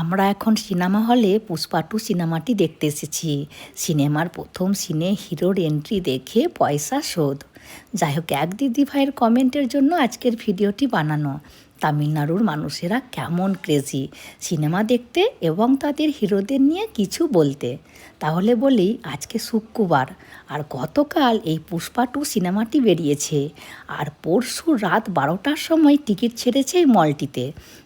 আমরা এখন সিনেমা হলে পুষ্পা টু সিনেমাটি দেখতে এসেছি। সিনেমার প্রথম সিনে হিরোর এন্ট্রি দেখে পয়সা শোধ। যাই হোক, এক দিদি ভাইয়ের কমেন্টের জন্য আজকের ভিডিওটি বানানো। তামিলনাড়ুর মানুষেরা কেমন ক্রেজি সিনেমা দেখতে এবং তাদের হিরোদের নিয়ে কিছু বলতে। তাহলে বলি, আজকে শুক্রবার, আর গতকাল এই পুষ্পা টু সিনেমাটি বেরিয়েছে। আর পরশু রাত বারোটার সময় টিকিট ছেড়েছে এই মলটিতে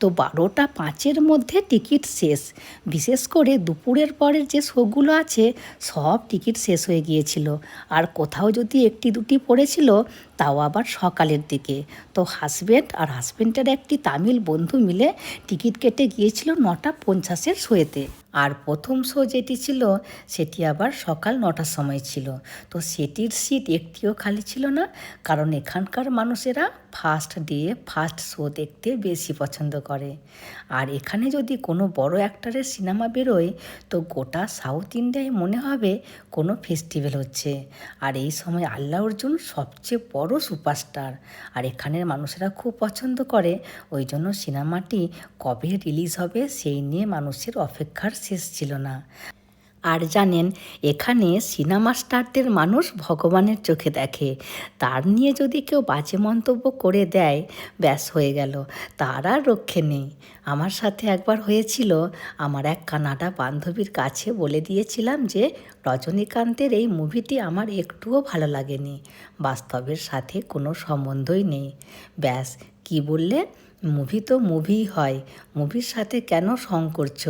তো বারোটা পাঁচের মধ্যে টিকিট শেষ। বিশেষ করে দুপুরের পরের যে শোগুলো আছে, সব টিকিট শেষ হয়ে গিয়েছিল। আর কোথাও যদি একটি দুটি পড়েছিল, তাও আবার সকালের দিকে। তো হাজব্যান্ড আর হাজব্যান্ডের একটি তামিল বন্ধু মিলে টিকিট কেটে গিয়েছিল নটা পঞ্চাশের শোয়েতে। আর প্রথম শো যেটি ছিল, সেটি আবার সকাল নটার সময় ছিল। তো সেটির সিট একটিও খালি ছিল না, কারণ এখানকার মানুষেরা ফার্স্ট ডে ফার্স্ট শো দেখতে বেশি পছন্দ করে। আর এখানে যদি কোনো বড় অ্যাক্টারের সিনেমা বেরোয়, তো গোটা সাউথ ইন্ডিয়ায় মনে হবে কোনো ফেস্টিভ্যাল হচ্ছে। আর এই সময় আল্লাহ অর্জুন সবচেয়ে বড় সুপারস্টার আর এখানের মানুষেরা খুব পছন্দ করে, ওই জন্য সিনেমাটি কবে রিলিজ হবে, সেই নিয়ে মানুষের অপেক্ষার শেষ ছিল না। আর জানেন, এখানে সিনেমা স্টারদের মানুষ ভগবানের চোখে দেখে। তার নিয়ে যদি কেউ বাজে মন্তব্য করে দেয়, ব্যাস হয়ে গেল। তার আর রক্ষে নেই। আমার সাথে একবার হয়েছিল, আমার এক কানাডা বান্ধবীর কাছে বলে দিয়েছিলাম যে, রজনীকান্তের এই মুভিটি আমার একটুও ভালো লাগেনি। বাস্তবের সাথে কোনো সম্বন্ধই নেই। ব্যাস, কি বললে মুভি তো মুভিই হয়। মুভির সাথে কেন সং করছ?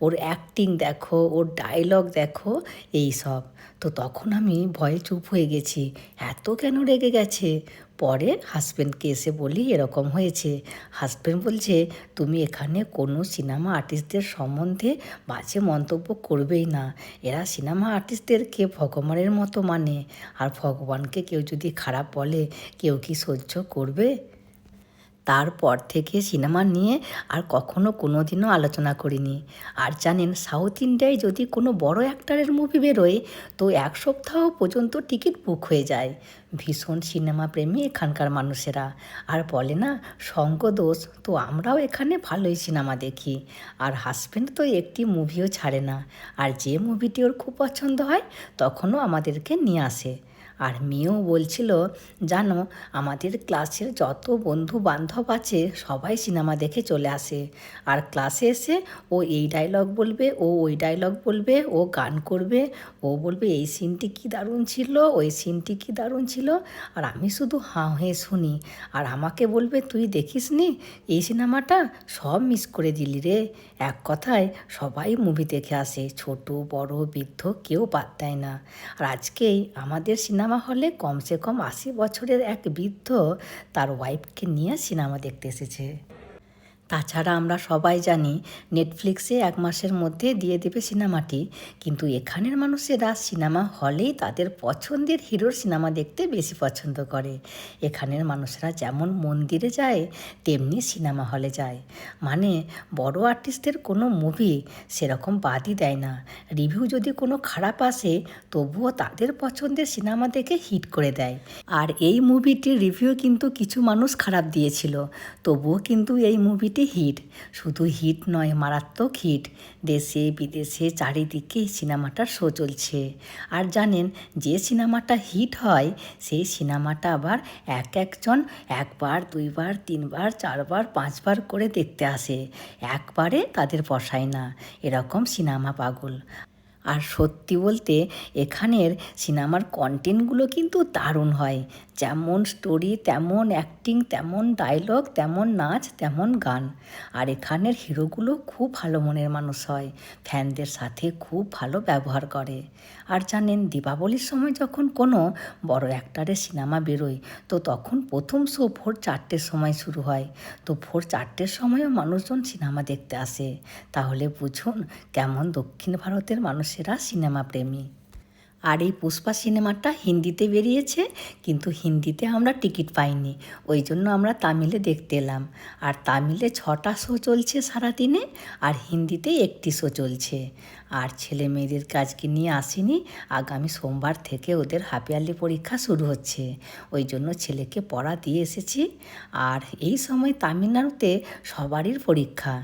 ওর অ্যাক্টিং দেখো, ওর ডায়লগ দেখো, এই সব। তো তখন আমি ভয়ে চুপ হয়ে গেছি। এত কেন রেগে গেছে? পরে হাজব্যান্ডকে এসে বলি, এরকম হয়েছে। হাজব্যান্ড বলছে, তুমি এখানে কোনো সিনেমা আর্টিস্টদের সম্বন্ধে বাজে মন্তব্য করবেই না। এরা সিনেমা আর্টিস্টদেরকে ভগবানের মতো মানে। আর ভগবানকে কেউ যদি খারাপ বলে, কেউ কি সহ্য করবে? তারপর থেকে সিনেমা নিয়ে আর কখনো কোনো দিনও আলোচনা করিনি। আর জানেন, সাউথ ইন্ডিয়ায় যদি কোনো বড় অ্যাক্টারের মুভি বেরোয়, তো এক সপ্তাহ পর্যন্ত টিকিট বুক হয়ে যায়। ভীষণ সিনেমা প্রেমী এখানকার মানুষেরা। আর বলে না, সঙ্গ দোষ, তো আমরাও এখানে ভালোই সিনেমা দেখি। আর হাজব্যান্ড তো একটি মুভিও ছাড়ে না। আর যে মুভিটি ওর খুব পছন্দ হয়, তখনও আমাদেরকে নিয়ে আসে। আর মেয়েও বলছিল, জানো, আমাদের ক্লাসের যত বন্ধু বান্ধব আছে, সবাই সিনেমা দেখে চলে আসে। আর ক্লাসে এসে ও এই ডায়লগ বলবে, ও ওই ডায়লগ বলবে, ও গান করবে, ও বলবে, এই সিনটি কি দারুণ ছিল, ওই সিনটি কি দারুণ ছিল। আর আমি শুধু হাঁ হয়ে শুনি। আর আমাকে বলবে, তুই দেখিস নি এই সিনেমাটা সব মিস করে দিলি রে। এক কথায় সবাই মুভি দেখে আসে। ছোট, বড়, বৃদ্ধ কেউ দেয় না। আর আজকেই আমাদের সিনেমা হলে কমসে কম আশি বছরের এক বৃদ্ধ তার ওয়াইফকে নিয়ে সিনেমা দেখতে এসেছে। তাছাড়া আমরা সবাই জানি নেটফ্লিক্সে এক মাসের মধ্যে দিয়ে দেবে সিনেমাটি। কিন্তু এখানের মানুষেরা সিনেমা হলেই তাদের পছন্দের হিরোর সিনেমা দেখতে বেশি পছন্দ করে। এখানের মানুষেরা যেমন মন্দিরে যায়, তেমনি সিনেমা হলে যায়। মানে বড় আর্টিস্টদের কোনো মুভি সেরকম বাদই দেয় না। রিভিউ যদি কোনো খারাপ আসে, তবুও তাদের পছন্দের সিনেমা দেখে হিট করে দেয়। আর এই মুভিটির রিভিউ কিন্তু কিছু মানুষ খারাপ দিয়েছিল। তবুও কিন্তু এই মুভিটি একটি হিট। শুধু হিট নয়, মারাত্মক হিট। দেশে, বিদেশে চারিদিকে সিনেমাটার শো চলছে। আর জানেন, যে সিনেমাটা হিট হয়, সেই সিনেমাটা আবার এক একজন একবার, দুইবার, তিনবার, চারবার, পাঁচবার করে দেখতে আসে। একবারে তাদের পশায় না। এরকম সিনেমা পাগল। আর সত্যি বলতে এখানের সিনেমার কন্টেন্টগুলো কিন্তু দারুণ হয়। যেমন স্টোরি তেমন অ্যাক্টিং তেমন ডায়লগ তেমন নাচ, তেমন গান। আর এখানের হিরোগুলো খুব ভালো মনের মানুষ হয়। ফ্যানদের সাথে খুব ভালো ব্যবহার করে। আর জানেন, দীপাবলির সময় যখন কোনো বড় অ্যাক্টারের সিনেমা বেরোয়, তো তখন প্রথম শো ভোর চারটের সময় শুরু হয়। তো ভোর চারটের সময়ও মানুষজন সিনেমা দেখতে আসে। তাহলে বুঝুন, কেমন দক্ষিণ ভারতের মানুষেরা সিনেমা প্রেমী। আর এই পুষ্পা সিনেমাটা হিন্দিতে বেরিয়েছে, কিন্তু হিন্দিতে আমরা টিকিট পাইনি। ওই জন্য আমরা তামিলে দেখতে এলাম। আর তামিলে ছটা শো চলছে সারাদিনে, আর হিন্দিতে একটি শো চলছে। আর ছেলে মেয়েদের কাজকে নিয়ে আসিনি, আগামী সোমবার থেকে ওদের হাফিয়ারলি পরীক্ষা শুরু হচ্ছে। ওই জন্য ছেলেকে পড়া দিয়ে এসেছি। আর এই সময় তামিলনাড়ুতে সবারই পরীক্ষা।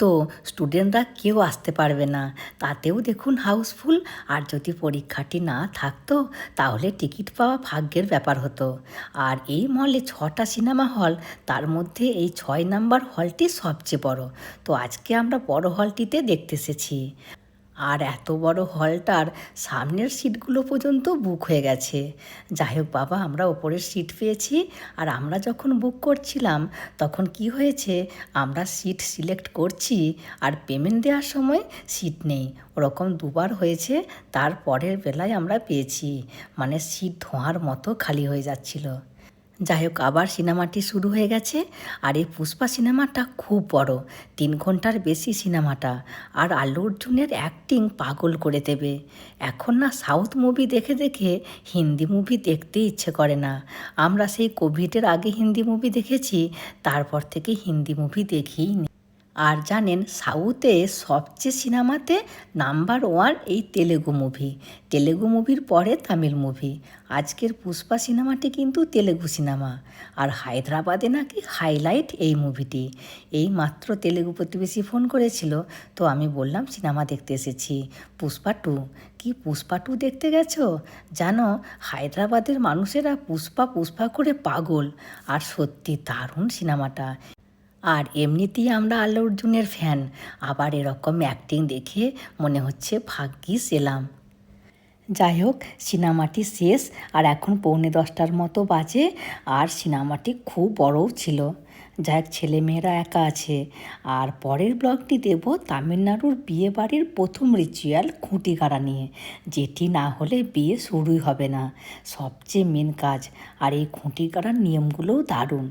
তো স্টুডেন্টরা কেউ আসতে পারবে না। তাতেও দেখুন হাউসফুল আর যদি পরীক্ষাটি না থাকতো, তাহলে টিকিট পাওয়া ভাগ্যের ব্যাপার হতো। আর এই মলে ছটা সিনেমা হল তার মধ্যে এই ছয় নাম্বার হলটি সবচেয়ে বড়। তো আজকে আমরা বড় হলটিতে দেখতে এসেছি। আর এত বড় হলটার সামনের সিটগুলো পর্যন্ত বুক হয়ে গেছে। যাই হোক বাবা, আমরা ওপরের সিট পেয়েছি আর আমরা যখন বুক করছিলাম, তখন কি হয়েছে? আমরা সিট সিলেক্ট করছি আর পেমেন্ট দেওয়ার সময় সিট নেই। ওরকম দুবার হয়েছে তারপরের বেলায় আমরা পেয়েছি। মানে সিট ধোঁয়ার মতো খালি হয়ে যাচ্ছিল। যাই হোক, আবার সিনেমাটি শুরু হয়ে গেছে। আর এই পুষ্পা সিনেমাটা খুব বড়, তিন ঘণ্টার বেশি সিনেমাটা। আর আল্লু অর্জুনের অ্যাক্টিং পাগল করে দেবে। এখন না সাউথ মুভি দেখে দেখে হিন্দি মুভি দেখতে ইচ্ছে করে না। আমরা সেই কোভিডের আগে হিন্দি মুভি দেখেছি, তারপর থেকে হিন্দি মুভি দেখিই নি। আর জানেন সাউথে সবচেয়ে সিনেমাতে নাম্বার ওয়ান এই তেলেগু মুভি তেলেগু মুভির পরে তামিল মুভি আজকের পুষ্পা সিনেমাটি কিন্তু তেলেগু সিনেমা। আর হায়দ্রাবাদে নাকি হাইলাইট এই মুভিটি এই মাত্র তেলেগু প্রতিবেশী ফোন করেছিল, তো আমি বললাম, সিনেমা দেখতে এসেছি। পুষ্পা টু কি পুষ্পা টু দেখতে গেছো? জানো, হায়দ্রাবাদের মানুষেরা পুষ্পা পুষ্পা করে পাগল। আর সত্যি দারুণ সিনেমাটা। আর এমনিতেই আমরা আল্লু অর্জুনের ফ্যান আবার এরকম অ্যাক্টিং দেখে মনে হচ্ছে ভাগ্যিস এলাম যাই হোক, সিনেমাটি শেষ, আর এখন পৌনে দশটার মতো বাজে, আর সিনেমাটি খুব বড়ও ছিল। যাই হোক, ছেলেমেয়েরা একা আছে। আর পরের ব্লগটি দেব তামিলনাড়ুর বিয়ে বাড়ির প্রথম রিচুয়াল খুঁটি গাড়া নিয়ে, যেটি না হলে বিয়ে শুরুই হবে না। সবচেয়ে মেন কাজ। আর এই খুঁটি গাড়ার নিয়মগুলোও দারুণ।